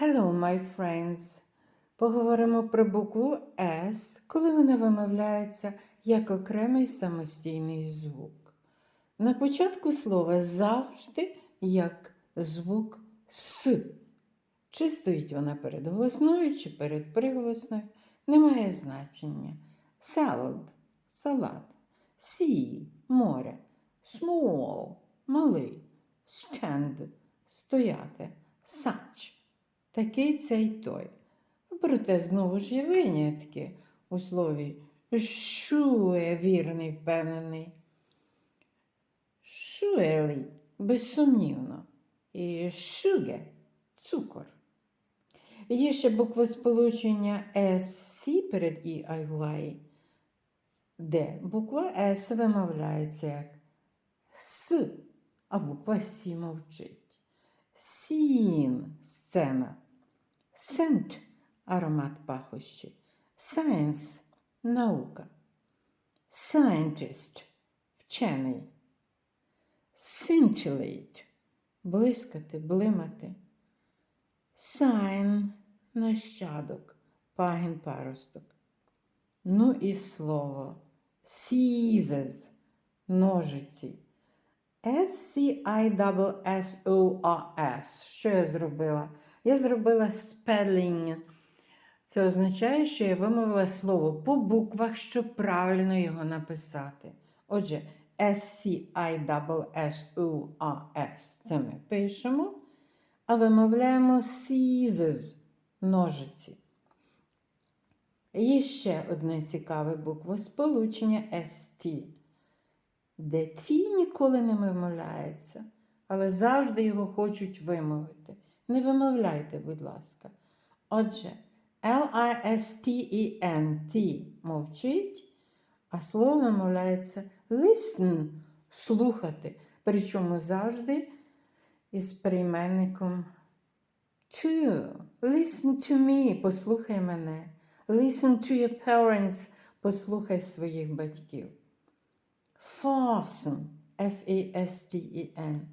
Hello, my friends. Поговоримо про букву S, коли вона вимовляється як окремий самостійний звук. На початку слова завжди як звук С. Чи стоїть вона перед голосною, чи перед приголосною, не має значення. Salad – салат. Sea – море. Small – малий. Stand – стояти. Such – такий цей той. Проте знову ж є винятки у слові шує вірний, впевнений. Surely – безсумнівно. І sugar – цукор. Є ще буквосполучення SC перед І, Y, де буква С вимовляється як С, а буква С мовчить. Сін – сцена. Scent – аромат пахощі. Science – наука. Scientist – вчений. Scintillate – блискати, блимати. Sign – нащадок, пагін паросток. Ну і слово scissors – ножиці. S-C-I-S-S-O-R-S. Що я зробила? Я зробила spelling. Це означає, що я вимовила слово по буквах, щоб правильно його написати. Отже, S-C-I-S-S-O-R-S. Це ми пишемо, а вимовляємо scissors – ножиці. Є ще одне цікаве буквосполучення ST, де Т ніколи не вимовляється, але завжди його хочуть вимовити. Не вимовляйте, будь ласка. Отже, L-I-S-T-E-N T мовчить, а слово вимовляється listen слухати. Причому завжди із прийменником to. Listen to me, послухай мене. Listen to your parents, послухай своїх батьків. Fasten, F-A-S-T-E-N.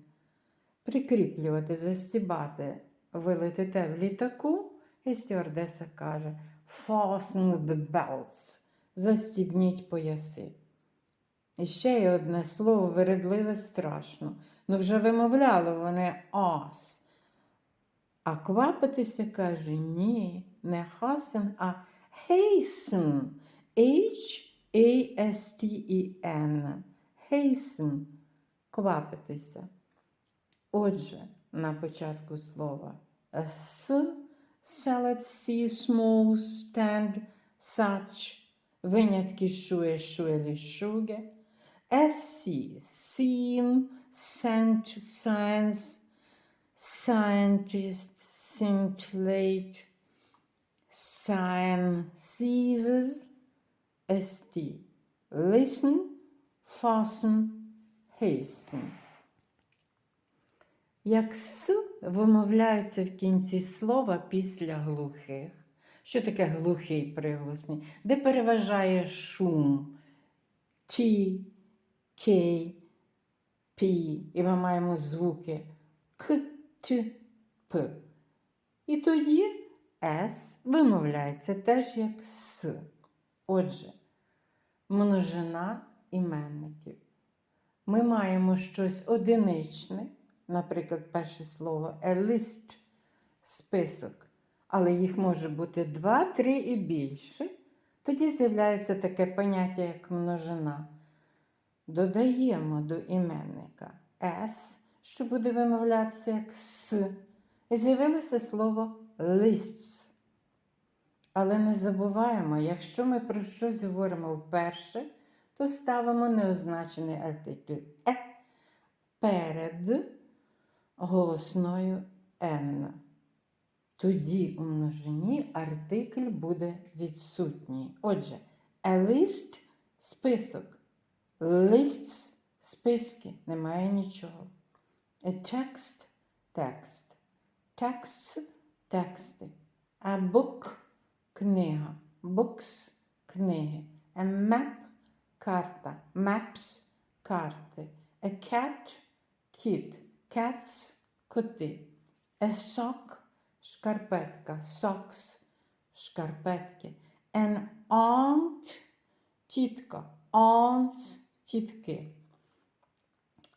Прикріплювати, застібати. Ви летите в літаку, і стюардеса каже Fasten the belts. Застібніть пояси. І ще є одне слово вередливе страшно. Ну вже вимовляли вони ас. А квапитися каже ні, не хасен, а hasten. H-A-S-T-E-N. Hasten. Квапитися. Отже, на початку слова с, salad, see, small, stand, such. Винятки шує, шуелі, шуге. SC, seen, sent, science, scientist, scintillate, sign, seizes, st, listen, fasten, hasten. Як с вимовляється в кінці слова після глухих. Що таке глухий приголосний? Де переважає шум Т, К, П. І ми маємо звуки К, Т, П. І тоді С вимовляється теж як С. Отже, множина іменників. Ми маємо щось одиничне, наприклад, перше слово a list – список, але їх може бути два, три і більше. Тоді з'являється таке поняття, як множина. Додаємо до іменника S, що буде вимовлятися як С. З'явилося слово lists. Але не забуваємо, якщо ми про щось говоримо вперше, то ставимо неозначений артикль е перед голосною N. Тоді у множині артикль буде відсутній. Отже, a list – список. Lists – списки, немає нічого. A text – текст. Texts – тексти. A book – книга. Books – книги. A map – карта. Maps – карти. A cat – кіт. Cats – коти. A sock шкарпетка, socks, шкарпетки. An aunt – тітка, aunts – тітки.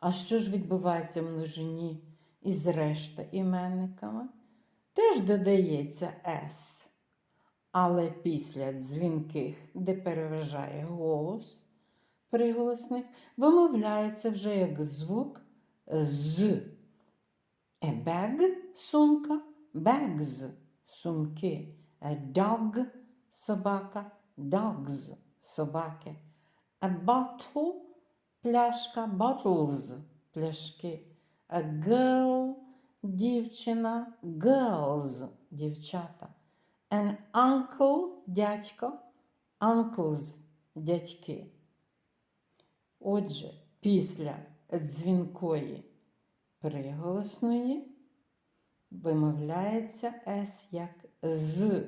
А що ж відбувається в множині із решта іменниками? Теж додається S. Але після дзвінких, де переважає голос приголосних, вимовляється вже як звук з. A bag – сумка, bags – сумки. A dog – собака, dogs – собаки. A bottle – пляшка, bottles – пляшки. A girl – дівчина, girls – дівчата. An uncle – дядько, uncles – дядьки. Отже, після дзвінкої приголосної вимовляється С як з.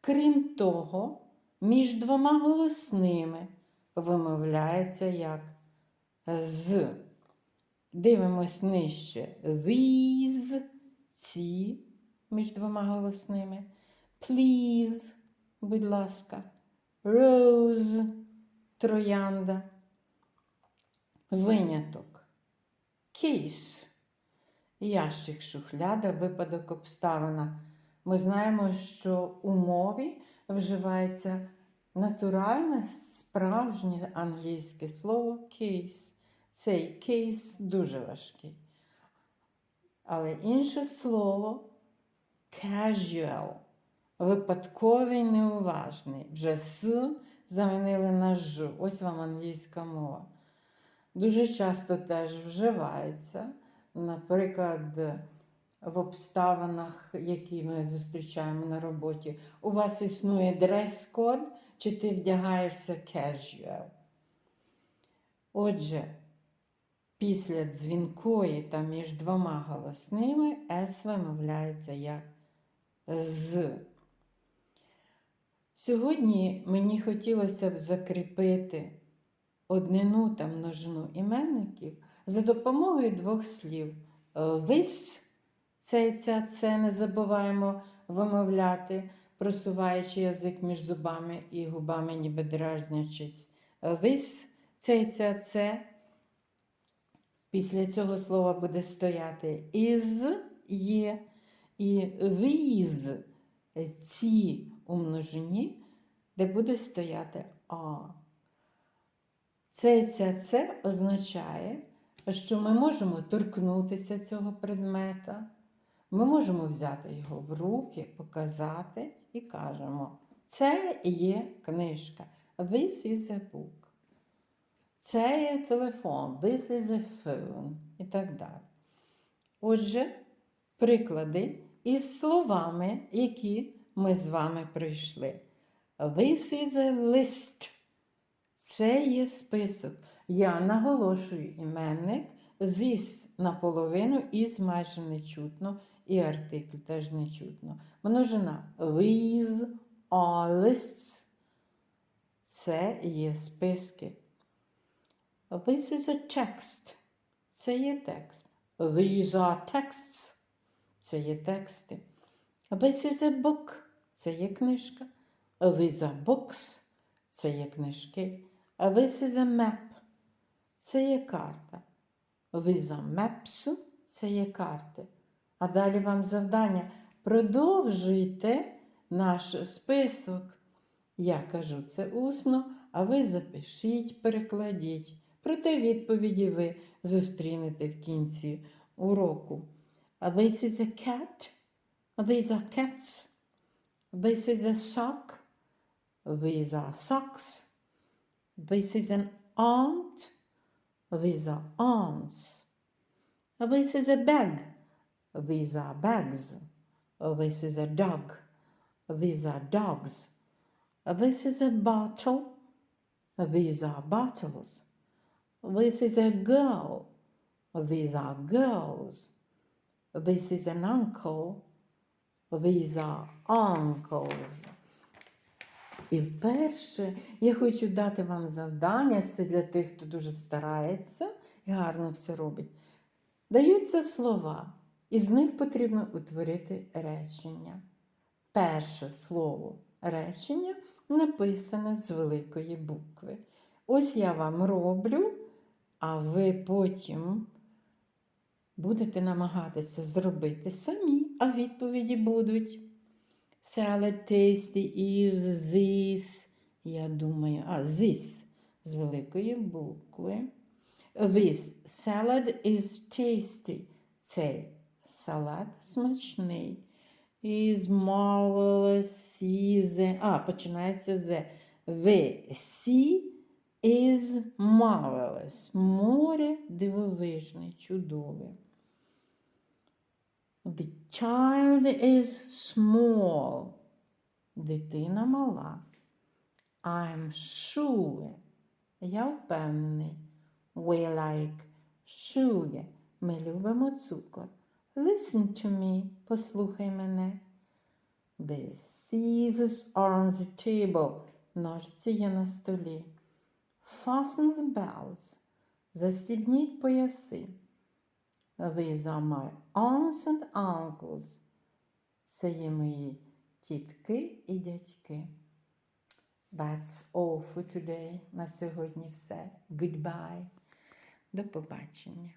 Крім того, між двома голосними вимовляється як з. Дивимось нижче. These – ці між двома голосними. Please, будь ласка. Rose – троянда. Виняток. Кейс. Ящик шухляда, випадок обставина. Ми знаємо, що у мові вживається натуральне, справжнє англійське слово кейс. Цей кейс дуже важкий. Але інше слово casual. Випадковий, неуважний. Вже с замінили на ж. Ось вам англійська мова. Дуже часто теж вживається. Наприклад, в обставинах, які ми зустрічаємо на роботі, у вас існує дрес-код, чи ти вдягаєшся casual. Отже, після дзвінкої та між двома голосними S вимовляється як з. Сьогодні мені хотілося б закріпити однину та множину іменників за допомогою двох слів. This, це і ця, це не забуваємо вимовляти, просуваючи язик між зубами і губами, ніби дразнячись. This, це і ця, це. Після цього слова буде стояти is, є, і these, ці у множині, де буде стояти а. Це ця це означає, що ми можемо торкнутися цього предмета, ми можемо взяти його в руки, показати і кажемо: це є книжка. This is a book. Це є телефон, this is a phone і так далі. Отже, приклади із словами, які ми з вами пройшли. This is a list. Це є список. Я наголошую іменник, зіс наполовину, із майже не чутно, і артикль теж не чутно. Множина are lists. Це є списки. This is a text. Це є текст. These are texts. Це є тексти. This is a book. Це є книжка. These are books. Це є книжки. This is a map. Це є карта. These are maps. Це є карти. А далі вам завдання. Продовжуйте наш список. Я кажу це усно, а ви запишіть, перекладіть. Проте відповіді ви зустрінете в кінці уроку. This is a cat. These are cats. This is a sock. These are socks. This is an aunt. These are aunts. This is a bag. These are bags. This is a dog. These are dogs. This is a bottle. These are bottles. This is a girl. These are girls. This is an uncle. These are uncles. І вперше я хочу дати вам завдання, це для тих, хто дуже старається і гарно все робить. Даються слова, Із них потрібно утворити речення. Перше слово речення написане з великої букви. Ось я вам роблю, а ви потім будете намагатися зробити самі, а відповіді будуть. Salad tasty is this. Я думаю, а this з великої букви. This salad is tasty. Цей салат смачний. Is marvelous. The... А, починається з The sea is marvelous. Море дивовижне, чудове. The child is small. Дитина мала. I'm sure. Я впевнений. We like sugar. Ми любимо цукор. Listen to me. Послухай мене. The scissors are on the table. Ножиці є на столі. Fasten the bells. Застібніть пояси. These are my aunts and uncles. Це є мої тітки і дядьки. That's all for today. На сьогодні все. Goodbye. До побачення.